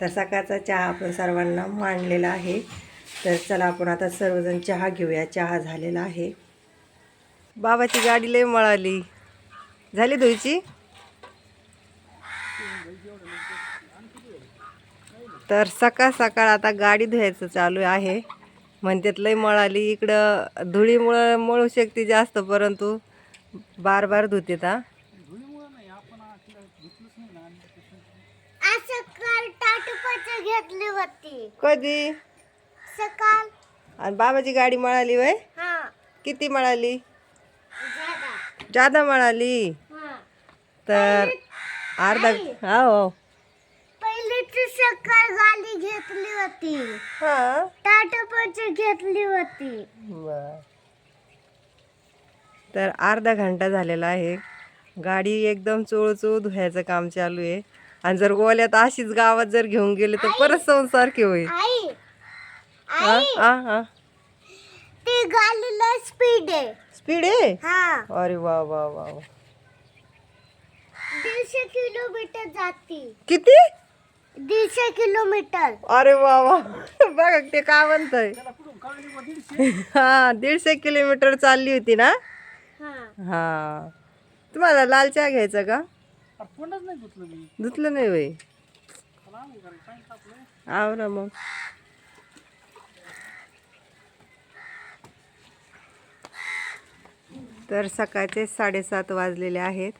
तर सकाळचा चहा आपण सर्वांना मांडलेला आहे. तर चला आपण आता सर्वजण चहा घेऊया. चहा झालेला आहे. बाबाची गाडी लय मळाली. झाली धुईची तर सकाळ सकाळ आता गाडी धुवायचं चालू आहे. म्हणतात लय मळाली. इकडं धुळीमुळं मळू शकते जास्त परंतु बार बार धुते ता कधी? सकाळ आणि बाबाची गाडी मळाली वय? हा. किती मळाली? जादा हा तर अर्धा हा हो. पहिलीची सकाळ गाडी घेतली होती. हा? घेतली होती. तर अर्धा घंटा झालेला आहे. गाडी एकदम चोळचोळ धुवायचं काम चालू आहे. आणि जर गोल्यात अशीच गावात जर घेऊन गेले तर परत संसारखी होईल. हा? हा हा. ती गाडीला स्पीड आहे. हा. अरे वा वा वा वा. दीडशे किलोमीटर जाती. किती? दीडशे किलोमीटर. अरे वा वा. बघा ते काय म्हणतंय. हा दीडशे किलोमीटर चालली होती ना? हा. हा. तुम्हाला लाल चहा घ्यायचा का? धुतलं नाही वय आव ना मग. तर सकाळचे साडेसात वाजलेले आहेत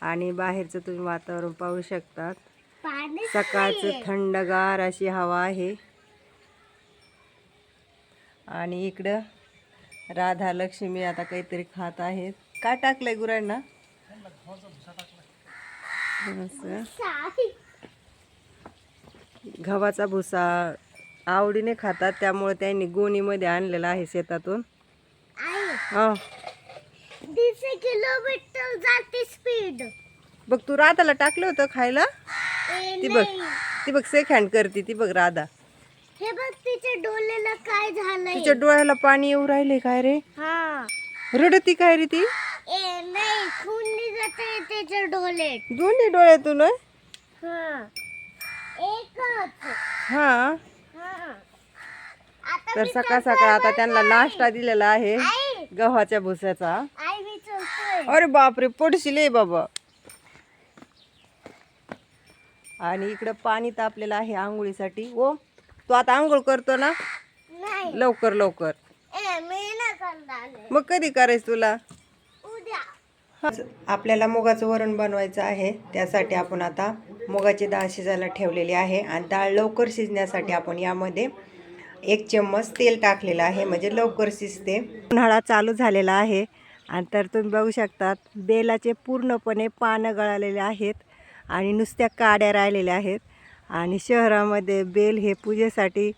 आणि बाहेरचं तुम्ही वातावरण पाहू शकतात. सकाळचं थंडगार अशी हवा आहे. आणि इकडं राधा लक्ष्मी आता काहीतरी खात आहेत. काय टाकलंय गुरांना. गव्हाचा भुसा आवडीने खातात त्यामुळे त्यांनी गोणीमध्ये आणलेला आहे शेतातून. हा. दीडशे किलोमीटर जाते स्पीड बघ तू राधाला टाकलं होतं खायला. ती बघ ती बघ सेक हँड करते ती बघ राधा. हे बघ तिच्या डोळ्याला काय झालंय. तिच्या डोळ्याला पाणी येऊ राहिले काय रे? हा. रडती काय रे ती? ए नाही खून निघते त्याच्या डोळ्यात दोन्ही डोळ्यातून? हा. एकच. हा. हा. आता तर मी सकाळ सकाळ आता त्यांना नाश्ता दिलेला आहे. आई गव्हाच्या चलतोय अरे बापरे पडशील बाबा. आणि इकडं पाणी तापलेलं आहे आंघोळीसाठी. ओ तू आता आंघोळ करतो ना? लवकर लवकर. मग कधी करायचं तुला? आपल्याला मुगाचं वरण बनवायचं आहे. त्यासाठी आपण आता मुगाची डाळ शिजायला ठेवलेली आहे. आणि डाळ लवकर शिजण्यासाठी आपण यामध्ये एक चम्मच तेल टाकलेलं आहे म्हणजे लवकर शिजते. उन्हाळा चालू झालेला आहे आणि तर तुम्ही बघू शकतात बेलाचे पूर्णपणे पानं गळालेले आहेत आणि नुसत्या काड्या राहिलेल्या आहेत. आणि शहरामध्ये बेल हे पूजेसाठी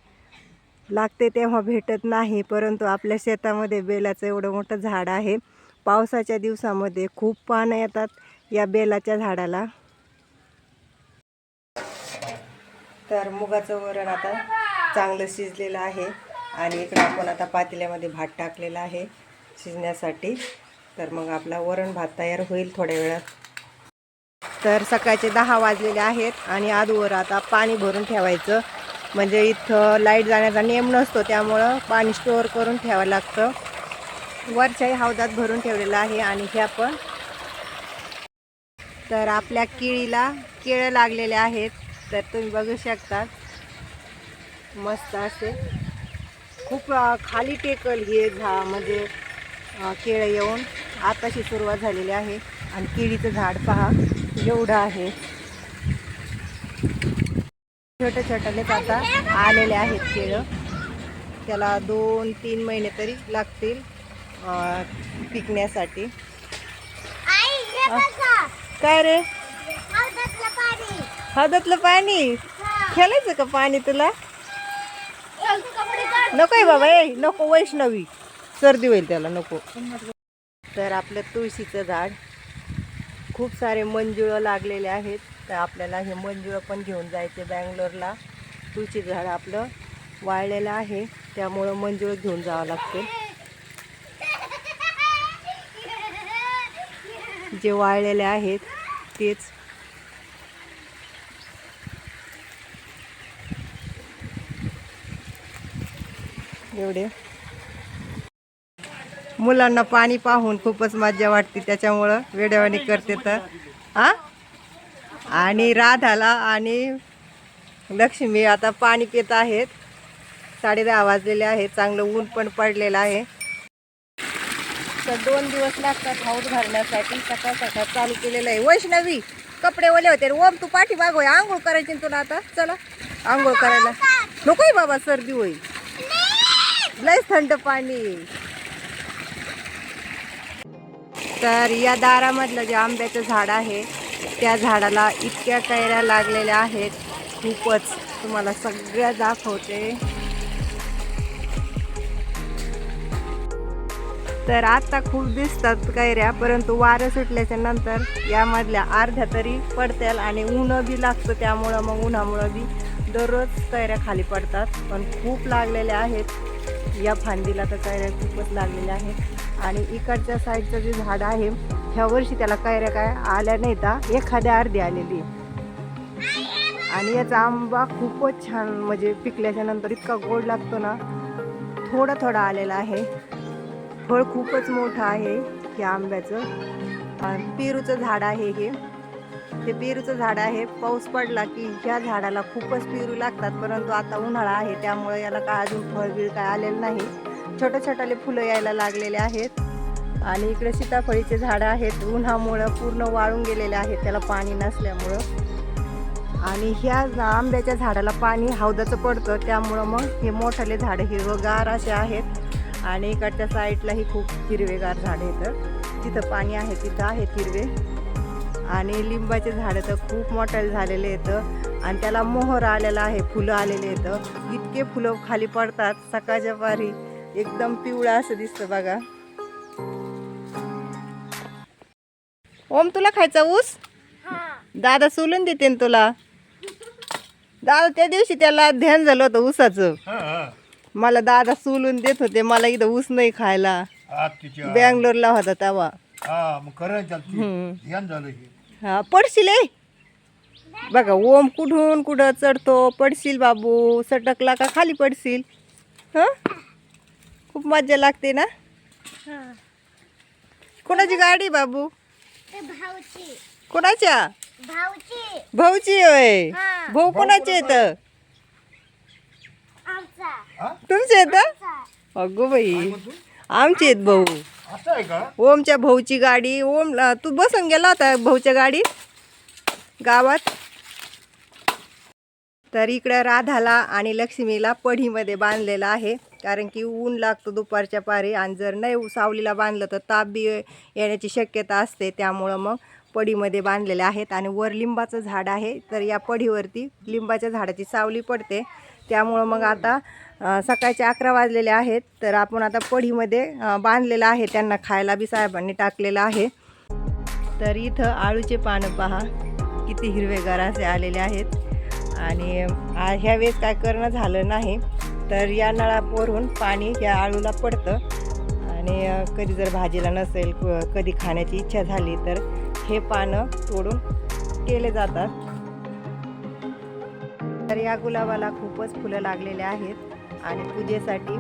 लागते तेव्हा भेटत नाही परंतु आपल्या शेतामध्ये बेलाचं एवढं मोठं झाड आहे. पावसाच्या दिवसामध्ये खूप पानं येतात या बेलाच्या झाडाला. तर मुगाचं वरण आता चांगलं शिजलेलं आहे. आणि इकडं आपण आता पातेल्यामध्ये भात टाकलेला आहे शिजण्यासाठी. तर मग आपला वरण भात तयार होईल थोड्या वेळात. तर सकाळचे दहा वाजलेले आहेत आणि आधूवर आता पाणी भरून ठेवायचं. म्हणजे इथं लाइट जाण्याचा नियम नसतो त्यामुळं पाणी स्टोअर करून ठेवावं लागतं. वरच्याही हौदात भरून ठेवलेलं आहे आणि ह्या पण तर आपल्या केळीला केळं लागलेले आहेत. तर तुम्ही बघू शकता. मस्त असे. खूप खाली टेकल हे झा म्हणजे केळं येऊन आताशी सुरुवात झालेली आहे. आणि केळीचं झाड पहा एवढं आहे. छोट्या छोट्यालेच आता आलेले आहेत केळं. त्याला दोन तीन महिने तरी लागतील पिकण्यासाठी. काय रे? हौदातलं पाणी. खेळायचं का पाणी तुला. नको आहे बाबा ए नको वैष्णवी. सर्दी होईल त्याला नको. तर आपलं तुळशीचं झाड. खूप सारे मंजुळं लागलेले आहेत. तर आपल्याला हे मंजुळं पण घेऊन जायचे बँगलोरला. तुळशीचं झाड आपलं वाळलेलं आहे. त्यामुळं मंजुळं घेऊन जावं लागते जे वाळलेले आहेत तेच. एवढे. मुलांना पाणी पाहून खूपच मजा वाटते त्याच्यामुळं वेड्यावानी करते तर. हा? आणि राधाला आणि लक्ष्मी आता पाणी पित आहेत. साडे दहा वाजलेले आहेत चांगलं ऊन पण पडलेलं आहे. तर दोन दिवस लागतात हाऊस घालण्यासाठी सकाळ सकाळ चालू केलेलं आहे. वैष्णवी कपडे ओले होते ओम तू पाठी होय आंघोळ करायची तुला आता? चला आंघोळ करायला. नकोय बाबा सर्दी होईल. लयच थंड पाणी. तर या दारामधलं जे आंब्याचं झाड आहे त्या झाडाला इतक्या कैऱ्या लागलेल्या आहेत. खूपच तुम्हाला सगळ्या दाखवते. तर आता खूप दिसतात कैऱ्या परंतु वारं सुटल्याच्या नंतर यामधल्या अर्ध्या तरी पडतील आणि ऊनं बी लागतं त्यामुळं मग उन्हामुळं बी दररोज कैऱ्या खाली पडतात. पण खूप लागलेल्या आहेत. या फांदीला तर कैऱ्या खूपच लागलेल्या आहेत. आणि इकडच्या साईडचं जे झाड आहे ह्या वर्षी त्याला कैऱ्या काय आल्या नाही तर एखाद्या अर्धी आलेली. आणि याचा आंबा खूपच छान म्हणजे पिकल्याच्या नंतर इतका गोड लागतो ना थोडा थोडा आलेला आहे. फळ खूपच मोठं आहे या आंब्याचं. आणि पेरूचं झाड आहे हे. ते पेरूचं झाड आहे. पाऊस पडला की ह्या झाडाला खूपच पेरू लागतात. परंतु आता उन्हाळा आहे त्यामुळे याला काय अजून फळबीळ काय आलेलं नाही. छोटे छोट्याले फुलं यायला लागलेले आहेत. आणि इकडे सीताफळीचे झाडं आहेत. उन्हामुळं पूर्ण वाळून गेलेले आहेत. त्याला पाणी नसल्यामुळं. आणि ह्या आंब्याच्या झाडाला पाणी हौदाचं पडतं. त्यामुळं मग हे मोठाले झाडं हिरवगार असे आहेत. आणि इकडच्या साईडलाही खूप हिरवेगार झाडं येतं जिथं पाणी आहे तिथं आहेत हिरवे. आणि लिंबाचे झाडं तर खूप मोठाले झालेले येतं आणि त्याला मोहर आलेला आहे फुलं आलेले येतं इतके फुलं खाली पडतात सकाळच्या पारी. एकदम पिवळा असं दिसतं बघा. ओम तुला खायचा ऊस? दादा सोलून देते ना तुला. दादा त्या दिवशी त्याला ध्यान झालं होतं ऊसाचं. हा, हा. मला दादा सोलून देत होते मला इथं ऊस नाही खायला. बँगलोरला होता तेव्हा. हा मग खरं चालती हम्म. ध्यान झालं हे. हा पडशील ए. बघा ओम कुठून कुठं चढतो पडशील बाबू सटकला का खाली पडशील? ह? खूप मजा लागते ना? कोणाची गाडी बाबू? भाऊची. कोणाच्या? भाऊची. भाऊची होय. हा. भाऊ कोणाचे येत? आमचा. हा? तुमचे येत. अगो बाई. आमचे आहेत भाऊ. असं आहे का? ओमच्या भाऊची गाडी ओम तू बसून गेला होता भाऊच्या गाडीत? गावात? तर इकडं राधाला आणि लक्ष्मीला पढीमध्ये बांधलेलं आहे कारण की ऊन लागतं दुपारच्या पारी आणि जर नाही सावलीला बांधलं तर ताप बी येण्याची शक्यता असते त्यामुळं मग पडीमध्ये बांधलेले आहेत आणि वर लिंबाचं झाड आहे. तर या पडीवरती लिंबाच्या झाडाची सावली पडते त्यामुळं मग आता सकाळचे अकरा वाजलेले आहेत तर आपण आता पढीमध्ये बांधलेलं आहे. त्यांना खायला बी साहेबांनी टाकलेलं आहे. तर इथं आळूचे पानं पहा किती हिरवेगार असे आलेले आहेत. आणि ह्यावेळेस ह्या वेळेस काय करणं झालं नाही तर या नळावरून पाणी या आळूला पडतं. आणि कधी जर भाजीला नसेल कधी खाण्याची इच्छा झाली तर हे पानं तोडून केले जातात. तर या गुलाबाला खूपच फुलं लागलेले आहेत. आणि पूजेसाठी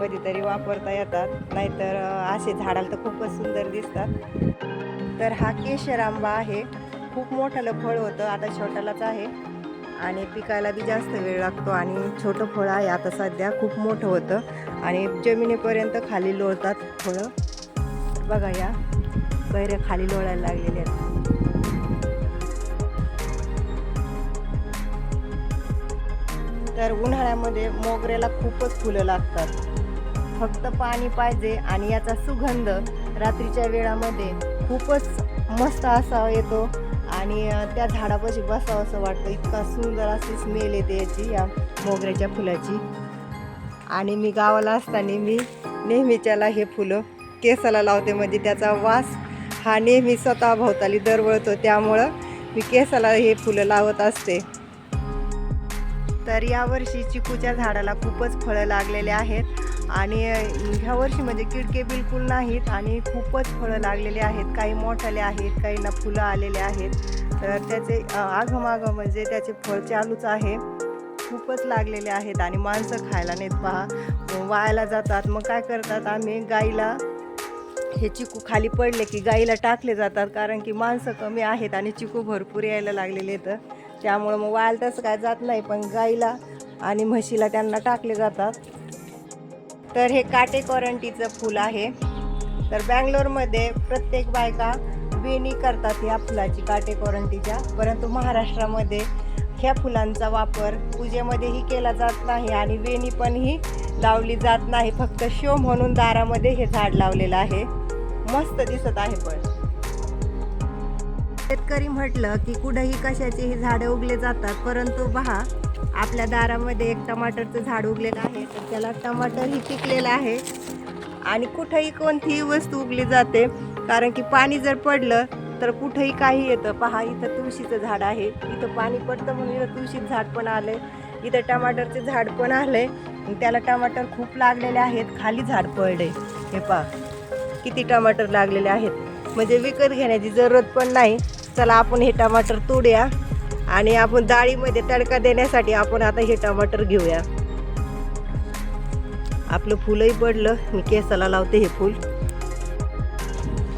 कधीतरी वापरता येतात. नाहीतर असे झाडाला तर खूपच सुंदर दिसतात. तर हा केशर आंबा आहे. खूप मोठालं फळ होतं. आता छोट्यालाच आहे. आणि पिकायला बी जास्त वेळ लागतो. आणि छोटं फळ आहे. आता सध्या खूप मोठं होतं. आणि जमिनीपर्यंत खाली लोळतात फळं. बघा या. कैऱ्या खाली लोळायला लागलेल्या आहेत. तर उन्हाळ्यामध्ये मोगऱ्याला खूपच फुलं लागतात. फक्त पाणी पाहिजे आणि याचा सुगंध रात्रीच्या वेळामध्ये खूपच मस्त असा येतो आणि त्या झाडापाशी बसावं असं वाटतं. इतका सुंदर अशी स्मेल येते याची या मोगऱ्याच्या फुलाची. आणि मी गावाला असताना मी नेहमीच्याला हे फुलं केसाला लावते. म्हणजे त्याचा वास हा नेहमी स्वतः भोवताली दरवळतो. त्यामुळं मी केसाला हे फुलं लावत असते. तर यावर्षी चिकूच्या झाडाला खूपच फळं लागलेले आहेत. आणि ह्या वर्षी म्हणजे किडके बिलकुल नाहीत आणि खूपच फळं लागलेले आहेत. काही मोठाले आहेत काहींना फुलं आलेले आहेत. तर त्याचे आघमागं म्हणजे त्याचे फळ चालूच आहे. खूपच लागलेले आहेत आणि माणसं खायला नाहीत पहा. वायाला जातात. मग काय करतात आम्ही? गाईला हे चिकू खाली पडले की गाईला टाकले जातात कारण की माणसं कमी आहेत आणि चिकू भरपूर यायला लागलेले तर त्यामुळं मग वाल तसं काय जात नाही पण गाईला आणि म्हशीला त्यांना टाकले जातात. तर हे काटे करंटीचं फूल आहे. तर बँगलोरमध्ये प्रत्येक बायका वेणी करतात या फुलाची काटे करंटीच्या. परंतु महाराष्ट्रामध्ये ह्या फुलांचा वापर पूजेमध्येही केला जात नाही आणि वेणी पण ही लावली जात नाही. फक्त शो म्हणून दारामध्ये हे झाड लावलेलं आहे. मस्त दिसत आहे पण. शेतकरी म्हटलं की कुठंही कशाची ही झाडं उगले जातात परंतु पहा आपल्या दारामध्ये एक टमाटरचं झाड उगलेलं आहे तर त्याला टमाटरही पिकलेलं आहे. आणि कुठंही कोणतीही वस्तू उगली जाते कारण की पाणी जर पडलं तर कुठंही काही येतं. पहा इथं तुळशीचं झाड आहे इथं पाणी पडतं म्हणून इथं तुळशीचं झाड पण आले इथं टमाटरचे झाड पण आले त्याला टमाटर खूप लागलेले आहेत खाली झाड पडले. हे पहा किती टमाटर लागलेले आहेत. म्हणजे विकत घेण्याची जरूरत पण नाही. चला आपण हे टमाटर तोडूया. आणि आपण डाळीमध्ये तडका देण्यासाठी आपण आता हे टमाटर घेऊया. आपलं फुलंही पडलं. मी केसाला लावते हे फूल.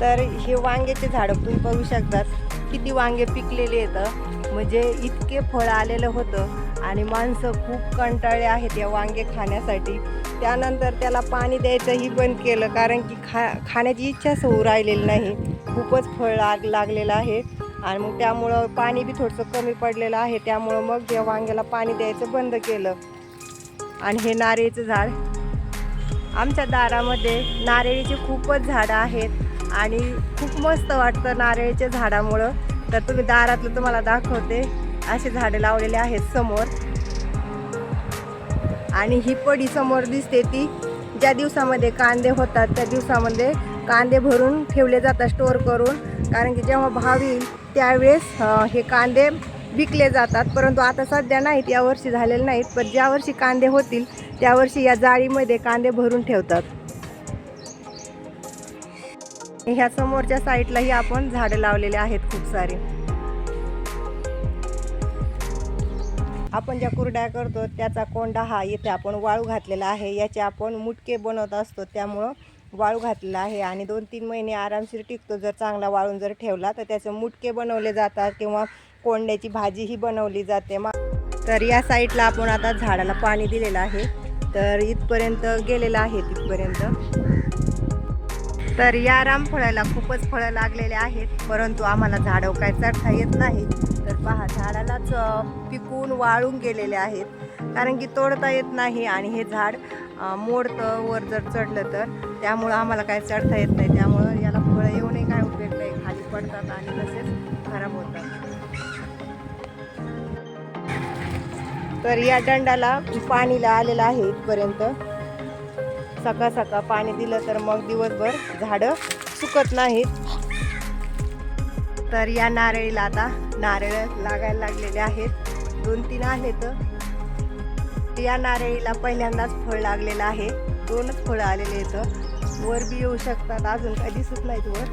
तर हे वांग्याचे झाडं तुम्ही बघू शकतात. किती वांगे पिकलेले आहेत. म्हणजे इतके फळ आलेलं होतं. आणि माणसं खूप कंटाळले आहेत या वांगे खाण्यासाठी. त्यानंतर त्याला पाणी द्यायचंही बंद केलं. कारण की खा खाण्याची इच्छाच होऊ राहिलेली नाही. खूपच फळ लाग लागलेलं आहे. आणि मग त्यामुळं पाणी बी थोडंसं कमी पडलेलं आहे. त्यामुळं मग या वांग्याला पाणी द्यायचं बंद केलं. आणि हे नारळीचं झाड. आमच्या दारामध्ये नारळीचे खूपच झाडं आहेत. आणि खूप मस्त वाटतं नारळीच्या झाडामुळं. तर तुम्ही दारातलं तुम्हाला दाखवते. असे झाडं लावलेले आहेत समोर. आणि ही पडी समोर दिसते ती. ज्या दिवसामध्ये कांदे होतात त्या दिवसामध्ये कांदे भरून ठेवले जातात स्टोअर करून. कारण की जेव्हा भाव येईल त्यावेळेस हे कांदे विकले जातात. परंतु आता सध्या नाहीत यावर्षी झालेले नाहीत. पण ज्या वर्षी कांदे होतील त्यावर्षी या जाळीमध्ये कांदे भरून ठेवतात. ह्या समोरच्या साईडलाही आपण झाडं लावलेले आहेत खूप सारे. आपण ज्या कुरड्या करतो त्याचा कोंडा हा येथे आपण वाळू घातलेला आहे. याचे आपण मुटके बनवत असतो. त्यामुळं वाळू घातलेला आहे आणि दोन तीन महिने आरामशीर टिकतो. जर चांगला वाळून जर ठेवला तर त्याचे मुटके बनवले जातात किंवा कोंड्याची भाजीही बनवली जाते. मा तर या साईडला आपण आता झाडाला पाणी दिलेलं आहे. तर इथपर्यंत गेलेलं आहे तिथपर्यंत. तर या रामफळाला खूपच फळं लागलेले आहेत परंतु आम्हाला झाडं काय चढता येत नाही. तर पहा झाडालाच पिकून वाळून गेलेले आहेत. कारण की तोडता येत नाही आणि हे झाड मोडतं वर जर चढलं तर. त्यामुळं आम्हाला काय चढता येत नाही. त्यामुळं याला फळं येऊनही काय उपयोग नाही. खाली पडतात आणि तसेच खराब होतात. तर या दंडाला पाणीला आलेलं आहे इथपर्यंत. सकाळ सकाळ पाणी दिलं तर मग दिवसभर झाडं सुकत नाहीत. तर या नारळीला आता नारळ लागायला लागलेले आहेत. दोन तीन आहेत. या नारळीला पहिल्यांदाच फळ लागलेलं आहे. दोनच फळं आलेले आहेत. वर बी येऊ शकतात. अजून काही दिसत नाहीत वर.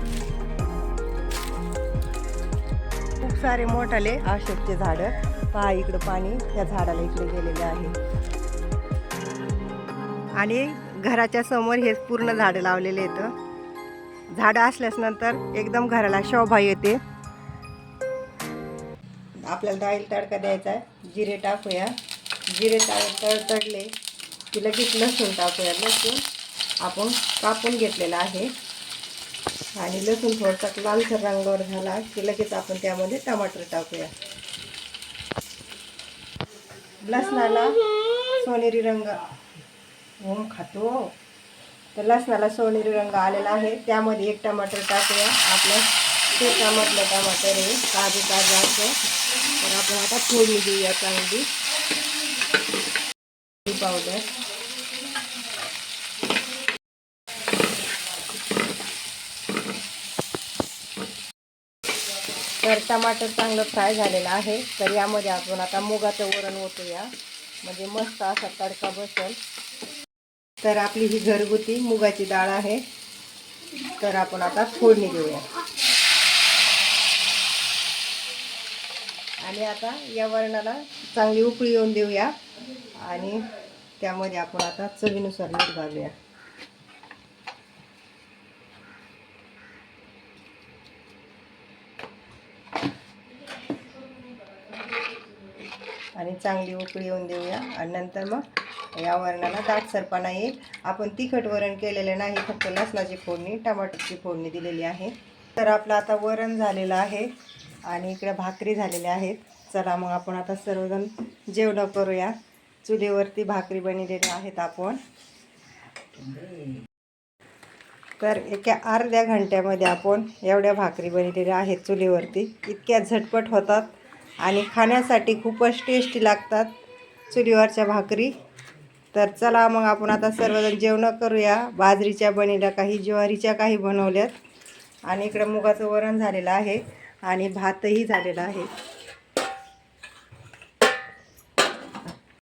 खूप सारे मोठाले अशोकचे झाडं. पहा इकडं पाणी. त्या झाडाला इकडे गेलेले आहे. आणि घराच्या समोर हेच पूर्ण झाडं लावलेले आहेत. झाडं असल्यास नंतर एकदम घराला शोभा येते. आपल्याला डाळीला तडका द्यायचा आहे. जिरे टाकूया. जिरे तळ तडतडले की लगेच लसूण टाकूया. लसूण आपण कापून घेतलेला आहे. आणि लसूण थोडासा लालसर रंगावर झाला की लगेच आपण त्यामध्ये टमाटर टाकूया. लसणाला सोनेरी रंग म्हणून खातो. तर लसणाला सोनेरी रंग आलेला आहे. त्यामध्ये एक टमाटर टाकूया. आपलं शेतामधलं टमाटर आहे. ताजे ताजे असतो. तर आपण आता फोडणी देऊया चांगली. पावडर तर टमाटर चांगलं फ्राय झालेलं आहे. तर यामध्ये आपण आता मुगाचं वरण ओतूया. म्हणजे मस्त असा तडका बसेल. तर आपली ही घरगुती मुगाची डाळ आहे. तर आपण आता फोडणी देऊया. आणि आता या वरणाला चांगली उकळी येऊन देऊया. आणि त्यामध्ये आपण आता चवीनुसार मीठ घालूया. आणि चांगली उकळी येऊन देऊया. आणि नंतर मग या वरणाला दाटसरपणा येईल. आपण तिखट वरण केलेलं नाही फक्त लसणाची फोडणी टमाटरची फोडणी दिलेली आहे. तर आपलं आता वरण झालेलं आहे आणि इकडे भाकरी झालेल्या आहेत. चला मग आपण आता सर्वजण जेवण करूया. चुलीवरती भाकरी बनवलेल्या आहेत आपण. तर एका अर्ध्या घंट्यामध्ये आपण एवढ्या भाकरी बनलेल्या आहेत चुलीवरती. इतक्या झटपट होतात आणि खाण्यासाठी खूपच टेस्टी लागतात चुलीवरच्या भाकरी. तर चला मग आपण आता सर्वजण जेवणं करूया. बाजरीच्या बनीला काही ज्वारीच्या काही बनवल्यात. आणि इकडं मुगाचं वरण झालेलं आहे आणि भातही झालेला आहे.